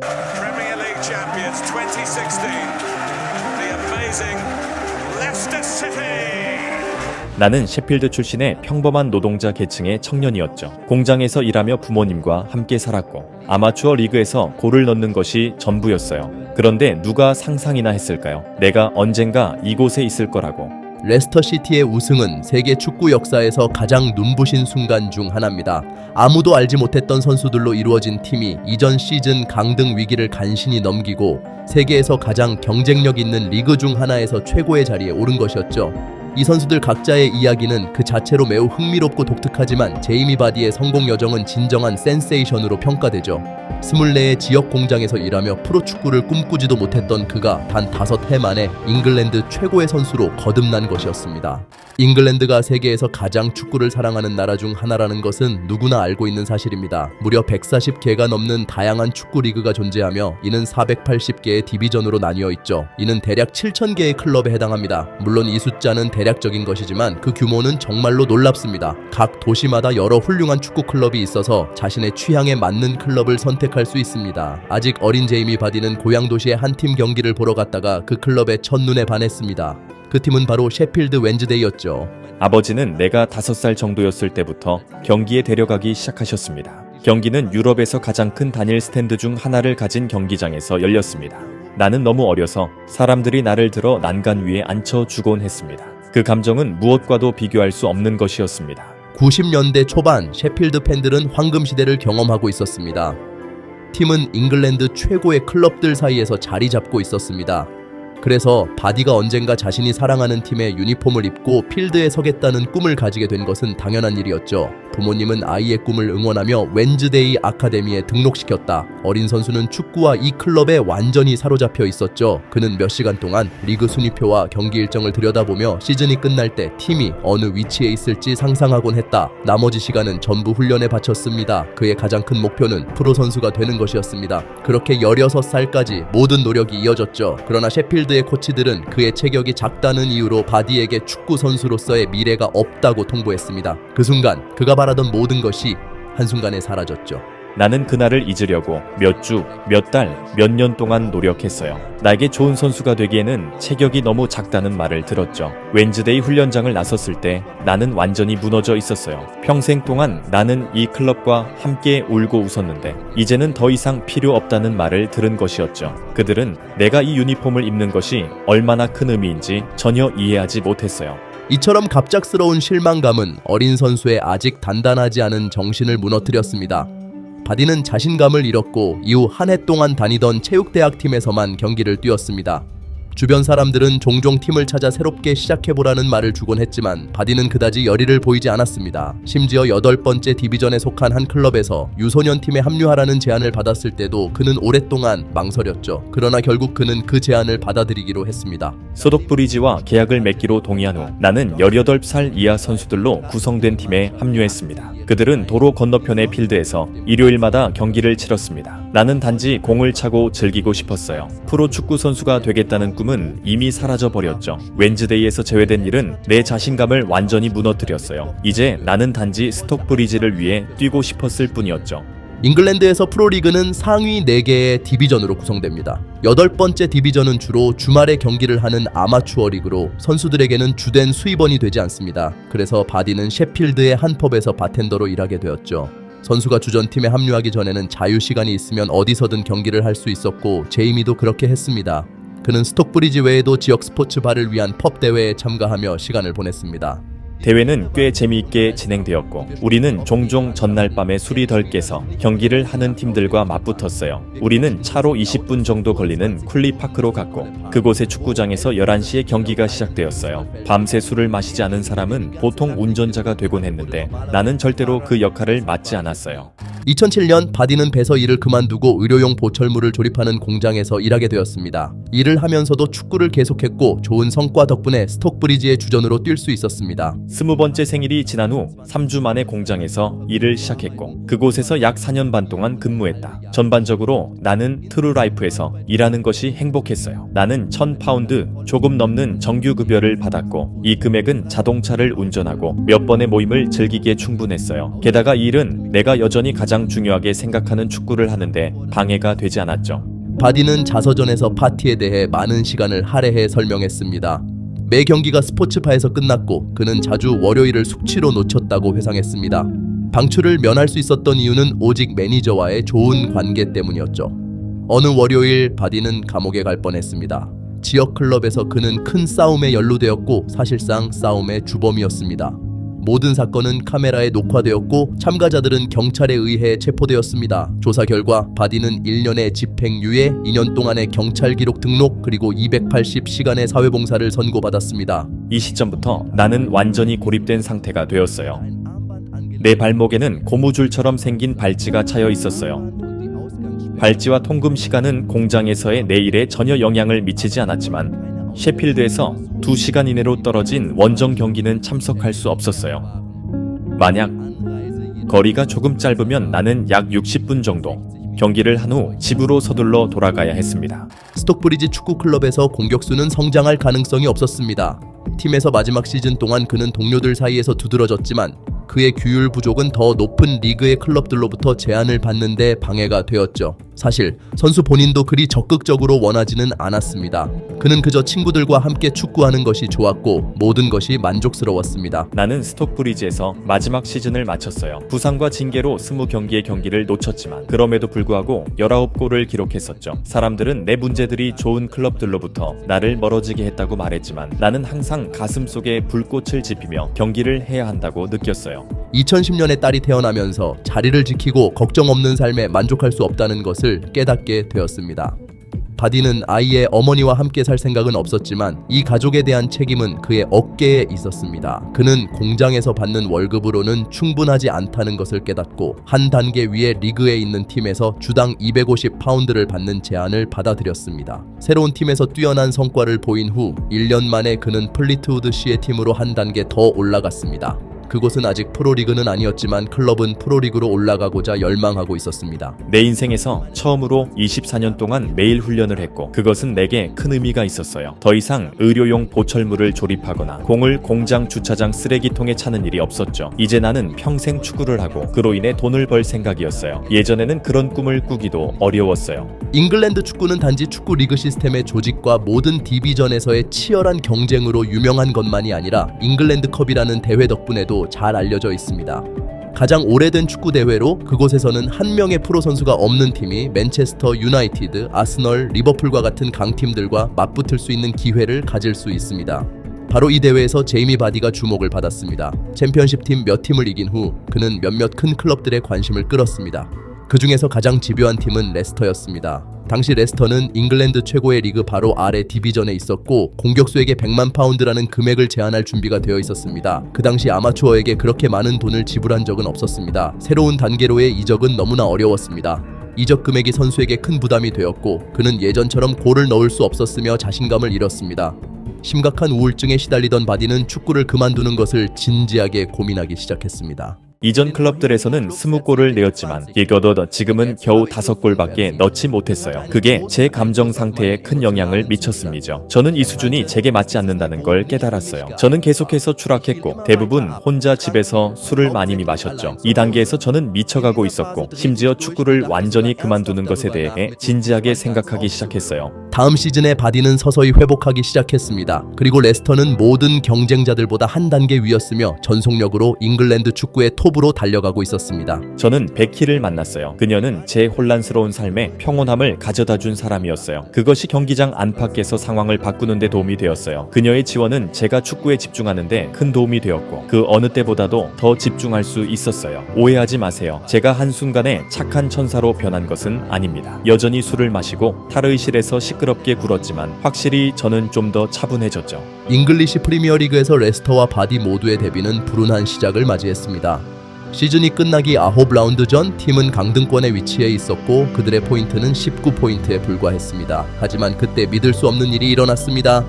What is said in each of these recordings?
Premier League champions 2016. The amazing Leicester City. 나는 셰필드 출신의 평범한 노동자 계층의 청년이었죠. 공장에서 일하며 부모님과 함께 살았고 아마추어 리그에서 골을 넣는 것이 전부였어요. 그런데 누가 상상이나 했을까요? 내가 언젠가 이곳에 있을 거라고. 레스터 시티의 우승은 세계 축구 역사에서 가장 눈부신 순간 중 하나입니다. 아무도 알지 못했던 선수들로 이루어진 팀이 이전 시즌 강등 위기를 간신히 넘기고 세계에서 가장 경쟁력 있는 리그 중 하나에서 최고의 자리에 오른 것이었죠. 이 선수들 각자의 이야기는 그 자체로 매우 흥미롭고 독특하지만 제이미 바디의 성공 여정은 진정한 센세이션으로 평가되죠. 24의 지역 공장에서 일하며 프로축구를 꿈꾸지도 못했던 그가 단 다섯 해 만에 잉글랜드 최고의 선수로 거듭난 것이었습니다. 잉글랜드가 세계에서 가장 축구를 사랑하는 나라 중 하나라는 것은 누구나 알고 있는 사실입니다. 무려 140개가 넘는 다양한 축구 리그가 존재하며 이는 480개의 디비전으로 나뉘어 있죠. 이는 대략 7,000개의 클럽에 해당합니다. 물론 이 숫자는 대략 적인 것이지만 그 규모는 정말로 놀랍습니다. 각 도시마다 여러 훌륭한 축구 클럽이 있어서 자신의 취향에 맞는 클럽을 선택할 수 있습니다. 아직 어린 제이미 바디는 고향 도시의 한 팀 경기를 보러 갔다가 그 클럽에 첫눈에 반했습니다. 그 팀은 바로 셰필드 웬즈데이였죠. 아버지는 내가 다섯 살 정도였을 때부터 경기에 데려가기 시작하셨습니다. 경기는 유럽에서 가장 큰 단일 스탠드 중 하나를 가진 경기장에서 열렸습니다. 나는 너무 어려서 사람들이 나를 들어 난간 위에 앉혀 주곤 했습니다. 그 감정은 무엇과도 비교할 수 없는 것이었습니다. 90년대 초반 셰필드 팬들은 황금 시대를 경험하고 있었습니다. 팀은 잉글랜드 최고의 클럽들 사이에서 자리 잡고 있었습니다. 그래서 바디가 언젠가 자신이 사랑하는 팀의 유니폼을 입고 필드에 서겠다는 꿈을 가지게 된 것은 당연한 일이었죠. 부모님은 아이의 꿈을 응원하며 웬즈데이 아카데미에 등록시켰다. 어린 선수는 축구와 이 클럽에 완전히 사로잡혀 있었죠. 그는 몇 시간 동안 리그 순위표와 경기 일정을 들여다보며 시즌이 끝날 때 팀이 어느 위치에 있을지 상상하곤 했다. 나머지 시간은 전부 훈련에 바쳤습니다. 그의 가장 큰 목표는 프로 선수가 되는 것이었습니다. 그렇게 16살까지 모든 노력이 이어졌죠. 그러나 셰필드의 코치들은 그의 체격이 작다는 이유로 바디에게 축구 선수로서의 미래가 없다고 통보했습니다. 그 순간 그가 바 라던 모든 것이 한순간에 사라졌죠. 나는 그날을 잊으려고 몇 주, 몇 달, 몇 년 동안 노력했어요. 나에게 좋은 선수가 되기에는 체격이 너무 작다는 말을 들었죠. 웬즈데이 훈련장을 나섰을 때 나는 완전히 무너져 있었어요. 평생 동안 나는 이 클럽과 함께 울고 웃었는데 이제는 더 이상 필요 없다는 말을 들은 것이었죠. 그들은 내가 이 유니폼을 입는 것이 얼마나 큰 의미인지 전혀 이해하지 못했어요. 이처럼 갑작스러운 실망감은 어린 선수의 아직 단단하지 않은 정신을 무너뜨렸습니다. 바디는 자신감을 잃었고 이후 한 해 동안 다니던 체육대학 팀에서만 경기를 뛰었습니다. 주변 사람들은 종종 팀을 찾아 새롭게 시작해보라는 말을 주곤 했지만 바디는 그다지 열의를 보이지 않았습니다. 심지어 여덟 번째 디비전에 속한 한 클럽에서 유소년 팀에 합류하라는 제안을 받았을 때도 그는 오랫동안 망설였죠. 그러나 결국 그는 그 제안을 받아들이기로 했습니다. 소독 브리지와 계약을 맺기로 동의한 후 나는 18살 이하 선수들로 구성된 팀에 합류했습니다. 그들은 도로 건너편의 필드에서 일요일마다 경기를 치렀습니다. 나는 단지 공을 차고 즐기고 싶었어요. 프로 축구 선수가 되겠다는 꿈은 이미 사라져 버렸죠. 웬즈데이에서 제외된 일은 내 자신감을 완전히 무너뜨렸어요. 이제 나는 단지 스톡 브리지를 위해 뛰고 싶었을 뿐이었죠. 잉글랜드에서 프로리그는 상위 4개의 디비전으로 구성됩니다. 여덟 번째 디비전은 주로 주말에 경기를 하는 아마추어 리그로 선수들에게는 주된 수입원이 되지 않습니다. 그래서 바디는 셰필드의 한 펍에서 바텐더로 일하게 되었죠. 선수가 주전팀에 합류하기 전에는 자유 시간이 있으면 어디서든 경기를 할 수 있었고 제이미도 그렇게 했습니다. 그는 스톡브리지 외에도 지역 스포츠 바를 위한 펍 대회에 참가하며 시간을 보냈습니다. 대회는 꽤 재미있게 진행되었고 우리는 종종 전날 밤에 술이 덜 깨서 경기를 하는 팀들과 맞붙었어요. 우리는 차로 20분 정도 걸리는 쿨리파크로 갔고 그곳의 축구장에서 11시에 경기가 시작되었어요. 밤새 술을 마시지 않은 사람은 보통 운전자가 되곤 했는데 나는 절대로 그 역할을 맡지 않았어요. 2007년 바디는 배서 일을 그만두고 의료용 보철물을 조립하는 공장에서 일하게 되었습니다. 일을 하면서도 축구를 계속했고 좋은 성과 덕분에 스톡브리지의 주전으로 뛸 수 있었습니다. 스무 번째 생일이 지난 후 3주 만에 공장에서 일을 시작했고 그곳에서 약 4년 반 동안 근무했다. 전반적으로 나는 트루라이프에서 일하는 것이 행복했어요. 나는 1000파운드 조금 넘는 정규 급여를 받았고 이 금액은 자동차를 운전하고 몇 번의 모임을 즐기기에 충분했어요. 게다가 이 일은 내가 여전히 가장 가장 중요하게 생각하는 축구를 하는데 방해가 되지 않았죠. 바디는 자서전에서 파티에 대해 많은 시간을 할애해 설명했습니다. 매 경기가 스포츠파에서 끝났고 그는 자주 월요일을 숙취로 놓쳤다고 회상했습니다. 방출을 면할 수 있었던 이유는 오직 매니저와의 좋은 관계 때문이었죠. 어느 월요일 바디는 감옥에 갈 뻔했습니다. 지역 클럽에서 그는 큰 싸움에 연루되었고 사실상 싸움의 주범이었습니다. 모든 사건은 카메라에 녹화되었고 참가자들은 경찰에 의해 체포되었습니다. 조사 결과 바디는 1년의 집행유예, 2년 동안의 경찰 기록 등록 그리고 280시간의 사회봉사를 선고받았습니다. 이 시점부터 나는 완전히 고립된 상태가 되었어요. 내 발목에는 고무줄처럼 생긴 발찌가 차여 있었어요. 발찌와 통금 시간은 공장에서의 내 일에 전혀 영향을 미치지 않았지만 셰필드에서 2시간 이내로 떨어진 원정 경기는 참석할 수 없었어요. 만약 거리가 조금 짧으면 나는 약 60분 정도 경기를 한 후 집으로 서둘러 돌아가야 했습니다. 스톡브리지 축구 클럽에서 공격수는 성장할 가능성이 없었습니다. 팀에서 마지막 시즌 동안 그는 동료들 사이에서 두드러졌지만 그의 규율 부족은 더 높은 리그의 클럽들로부터 제한을 받는데 방해가 되었죠. 사실 선수 본인도 그리 적극적으로 원하지는 않았습니다. 그는 그저 친구들과 함께 축구하는 것이 좋았고 모든 것이 만족스러웠습니다. 나는 스톡브리지에서 마지막 시즌을 마쳤어요. 부상과 징계로 20경기의 경기를 놓쳤지만 그럼에도 불구하고 19골을 기록했었죠. 사람들은 내 문제들이 좋은 클럽들로부터 나를 멀어지게 했다고 말했지만 나는 항상 가슴 속에 불꽃을 지피며 경기를 해야 한다고 느꼈어요. 2010년에 딸이 태어나면서 자리를 지키고 걱정 없는 삶에 만족할 수 없다는 것을 깨닫게 되었습니다. 바디는 아이의 어머니와 함께 살 생각은 없었지만 이 가족에 대한 책임은 그의 어깨에 있었습니다. 그는 공장에서 받는 월급으로는 충분하지 않다는 것을 깨닫고 한 단계 위에 리그에 있는 팀에서 주당 250파운드를 받는 제안을 받아들였습니다. 새로운 팀에서 뛰어난 성과를 보인 후 1년 만에 그는 플리트우드 시의 팀으로 한 단계 더 올라갔습니다. 그곳은 아직 프로리그는 아니었지만 클럽은 프로리그로 올라가고자 열망하고 있었습니다. 내 인생에서 처음으로 24년 동안 매일 훈련을 했고 그것은 내게 큰 의미가 있었어요. 더 이상 의료용 보철물을 조립하거나 공을 공장 주차장 쓰레기통에 차는 일이 없었죠. 이제 나는 평생 축구를 하고 그로 인해 돈을 벌 생각이었어요. 예전에는 그런 꿈을 꾸기도 어려웠어요. 잉글랜드 축구는 단지 축구 리그 시스템의 조직과 모든 디비전에서의 치열한 경쟁으로 유명한 것만이 아니라 잉글랜드 컵이라는 대회 덕분에도 잘 알려져 있습니다. 가장 오래된 축구 대회로 그곳에서는 한 명의 프로 선수가 없는 팀이 맨체스터 유나이티드, 아스널, 리버풀과 같은 강팀들과 맞붙을 수 있는 기회를 가질 수 있습니다. 바로 이 대회에서 제이미 바디가 주목을 받았습니다. 챔피언십 팀 몇 팀을 이긴 후 그는 몇몇 큰 클럽들의 관심을 끌었습니다. 그 중에서 가장 집요한 팀은 레스터였습니다. 당시 레스터는 잉글랜드 최고의 리그 바로 아래 디비전에 있었고 공격수에게 100만 파운드라는 금액을 제한할 준비가 되어 있었습니다. 그 당시 아마추어에게 그렇게 많은 돈을 지불한 적은 없었습니다. 새로운 단계로의 이적은 너무나 어려웠습니다. 이적 금액이 선수에게 큰 부담이 되었고 그는 예전처럼 골을 넣을 수 없었으며 자신감을 잃었습니다. 심각한 우울증에 시달리던 바디는 축구를 그만두는 것을 진지하게 고민하기 시작했습니다. 이전 클럽들에서는 20골을 내었지만 이거도 지금은 겨우 5골밖에 넣지 못했어요. 그게 제 감정 상태에 큰 영향을 미쳤습니다. 저는 이 수준이 제게 맞지 않는다는 걸 깨달았어요. 저는 계속해서 추락했고 대부분 혼자 집에서 술을 많이 마셨죠. 이 단계에서 저는 미쳐가고 있었고 심지어 축구를 완전히 그만두는 것에 대해 진지하게 생각하기 시작했어요. 다음 시즌에 바디는 서서히 회복하기 시작했습니다. 그리고 레스터는 모든 경쟁자들보다 한 단계 위였으며 전속력으로 잉글랜드 축구의 톱 으로 달려가고 있었습니다. 저는 베키를 만났어요. 그녀는 제 혼란스러운 삶에 평온함을 가져다 준 사람이었어요. 그것이 경기장 안팎에서 상황을 바꾸는데 도움이 되었어요. 그녀의 지원은 제가 축구에 집중하는데 큰 도움이 되었고 그 어느 때보다도 더 집중할 수 있었어요. 오해하지 마세요. 제가 한순간에 착한 천사로 변한 것은 아닙니다. 여전히 술을 마시고 탈의실에서 시끄럽게 굴었지만 확실히 저는 좀 더 차분해졌죠. 잉글리시 프리미어리그에서 레스터와 바디 모두의 데뷔는 불운한 시작을 맞이했습니다. 시즌이 끝나기 9라운드 전 팀은 강등권에 위치해 있었고 그들의 포인트는 19포인트에 불과했습니다. 하지만 그때 믿을 수 없는 일이 일어났습니다.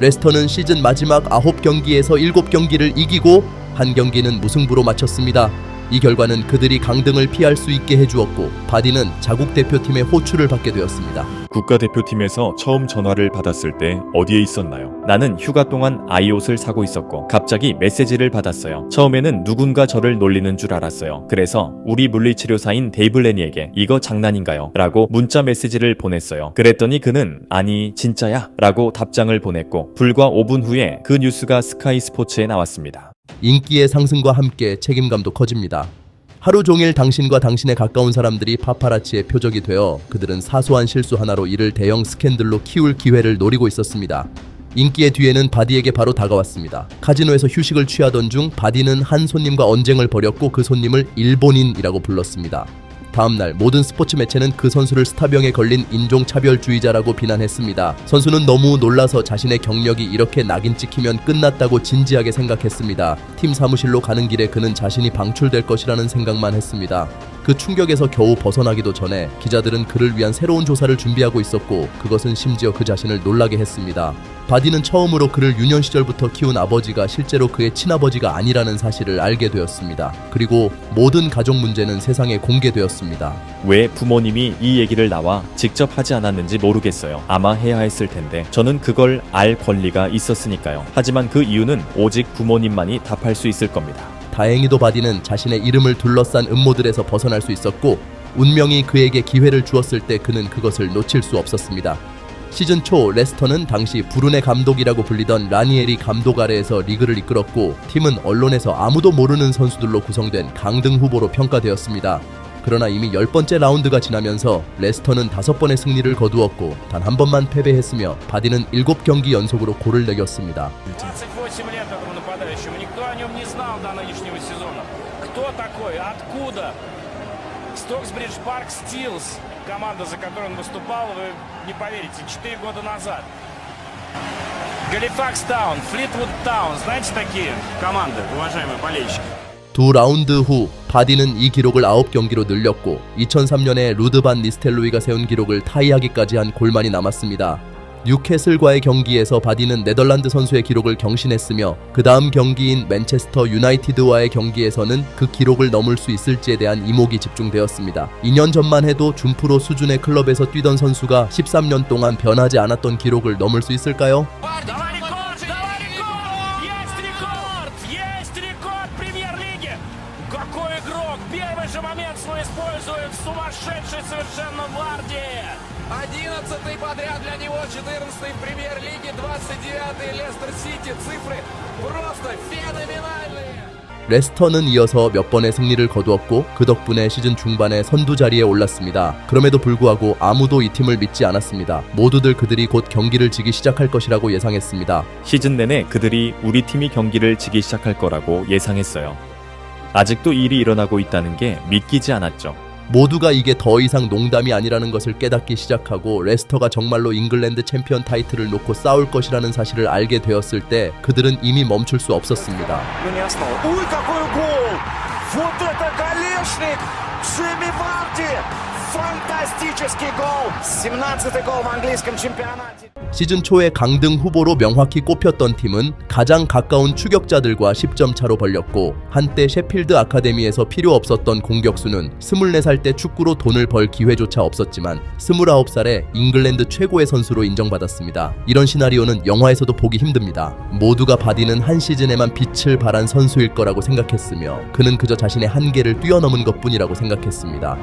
레스터는 시즌 마지막 9경기에서 7경기를 이기고 한 경기는 무승부로 마쳤습니다. 이 결과는 그들이 강등을 피할 수 있게 해주었고 바디는 자국 대표팀의 호출을 받게 되었습니다. 국가대표팀에서 처음 전화를 받았을 때 어디에 있었나요? 나는 휴가 동안 아이 옷을 사고 있었고 갑자기 메시지를 받았어요. 처음에는 누군가 저를 놀리는 줄 알았어요. 그래서 우리 물리치료사인 데이블 레니에게 이거 장난인가요? 라고 문자 메시지를 보냈어요. 그랬더니 그는 아니 진짜야? 라고 답장을 보냈고 불과 5분 후에 그 뉴스가 스카이 스포츠에 나왔습니다. 인기의 상승과 함께 책임감도 커집니다. 하루 종일 당신과 당신의 가까운 사람들이 파파라치의 표적이 되어 그들은 사소한 실수 하나로 이를 대형 스캔들로 키울 기회를 노리고 있었습니다. 인기의 뒤에는 바디에게 바로 다가왔습니다. 카지노에서 휴식을 취하던 중 바디는 한 손님과 언쟁을 벌였고 그 손님을 일본인이라고 불렀습니다. 다음날 모든 스포츠 매체는 그 선수를 스타병에 걸린 인종차별주의자라고 비난했습니다. 선수는 너무 놀라서 자신의 경력이 이렇게 낙인 찍히면 끝났다고 진지하게 생각했습니다. 팀 사무실로 가는 길에 그는 자신이 방출될 것이라는 생각만 했습니다. 그 충격에서 겨우 벗어나기도 전에 기자들은 그를 위한 새로운 조사를 준비하고 있었고 그것은 심지어 그 자신을 놀라게 했습니다. 바디는 처음으로 그를 유년 시절부터 키운 아버지가 실제로 그의 친아버지가 아니라는 사실을 알게 되었습니다. 그리고 모든 가족 문제는 세상에 공개되었습니다. 왜 부모님이 이 얘기를 나와 직접 하지 않았는지 모르겠어요. 아마 해야 했을 텐데 저는 그걸 알 권리가 있었으니까요. 하지만 그 이유는 오직 부모님만이 답할 수 있을 겁니다. 다행히도 바디는 자신의 이름을 둘러싼 음모들에서 벗어날 수 있었고 운명이 그에게 기회를 주었을 때 그는 그것을 놓칠 수 없었습니다. 시즌 초 레스터는 당시 불운의 감독이라고 불리던 라니에리 감독 아래에서 리그를 이끌었고 팀은 언론에서 아무도 모르는 선수들로 구성된 강등 후보로 평가되었습니다. 그러나 이미 열 번째 라운드가 지나면서 레스터는 다섯 번의 승리를 거두었고 단 한 번만 패배했으며 바디는 일곱 경기 연속으로 골을 내겼습니다. 28 лет этому нападающему. Никто о нем не знал до нынешнего сезона. Кто такой? Откуда? Стоксбридж Парк Стилс. Команда, за которую он выступал, вы не поверите, 4 года назад. Галифакс Таун, Флитвуд Таун. Знаете такие команды, уважаемые болельщики? 두 라운드 후 바디는 이 기록을 9경기로 늘렸고 2003년에 루드반 니스텔로이가 세운 기록을 타이하기까지 한 골만이 남았습니다. 뉴캐슬과의 경기에서 바디는 네덜란드 선수의 기록을 경신했으며 그 다음 경기인 맨체스터 유나이티드와의 경기에서는 그 기록을 넘을 수 있을지에 대한 이목이 집중되었습니다. 2년 전만 해도 준프로 수준의 클럽에서 뛰던 선수가 13년 동안 변하지 않았던 기록을 넘을 수 있을까요? же момент свой использует сумасшедший совершенно Варди! 11 подряд для него, 14 в премьер-лиге, 29 Лестер Сити. Цифры просто феноменальные. 레스터는 이어서 몇 번의 승리를 거두었고 그 덕분에 시즌 중반에 선두 자리에 올랐습니다. 그럼에도 불구하고 아무도 이 팀을 믿지 않았습니다. 모두들 그들이 곧 경기를 지기 시작할 것이라고 예상했습니다. 시즌 내내 그들이 우리 팀이 경기를 지기 시작할 거라고 예상했어요. 아직도 일이 일어나고 있다는 게 믿기지 않았죠. 모두가 이게 더 이상 농담이 아니라는 것을 깨닫기 시작하고 레스터가 정말로 잉글랜드 챔피언 타이틀을 놓고 싸울 것이라는 사실을 알게 되었을 때 그들은 이미 멈출 수 없었습니다. 시즌 초에 강등 후보로 명확히 꼽혔던 팀은 가장 가까운 추격자들과 10점 차로 벌렸고 한때 셰필드 아카데미에서 필요 없었던 공격수는 24살 때 축구로 돈을 벌 기회조차 없었지만 29살에 잉글랜드 최고의 선수로 인정받았습니다. 이런 시나리오는 영화에서도 보기 힘듭니다. 모두가 바디는 한 시즌에만 빛을 발한 선수일 거라고 생각했으며 그는 그저 자신의 한계를 뛰어넘은 것뿐이라고 생각했습니다.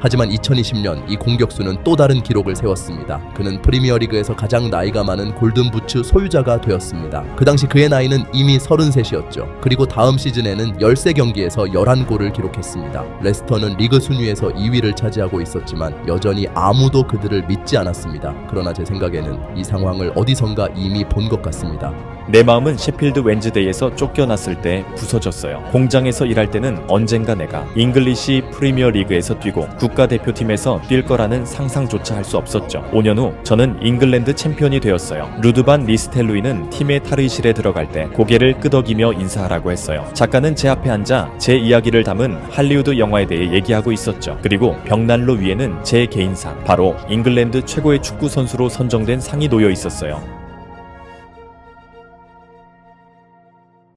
하지만 2000 2020년 이 공격수는 또 다른 기록을 세웠습니다. 그는 프리미어리그에서 가장 나이가 많은 골든부츠 소유자가 되었습니다. 그 당시 그의 나이는 이미 33이었죠. 그리고 다음 시즌에는 13경기에서 11골을 기록했습니다. 레스터는 리그 순위에서 2위를 차지하고 있었지만 여전히 아무도 그들을 믿지 않았습니다. 그러나 제 생각에는 이 상황을 어디선가 이미 본 것 같습니다. 내 마음은 셰필드 웬즈데이에서 쫓겨났을 때 부서졌어요. 공장에서 일할 때는 언젠가 내가 잉글리시 프리미어 리그에서 뛰고 국가대표팀에서 뛸 거라는 상상조차 할 수 없었죠. 5년 후 저는 잉글랜드 챔피언이 되었어요. 루드반 리스텔루이는 팀의 탈의실에 들어갈 때 고개를 끄덕이며 인사하라고 했어요. 작가는 제 앞에 앉아 제 이야기를 담은 할리우드 영화에 대해 얘기하고 있었죠. 그리고 벽난로 위에는 제 개인상, 바로 잉글랜드 최고의 축구 선수로 선정된 상이 놓여 있었어요.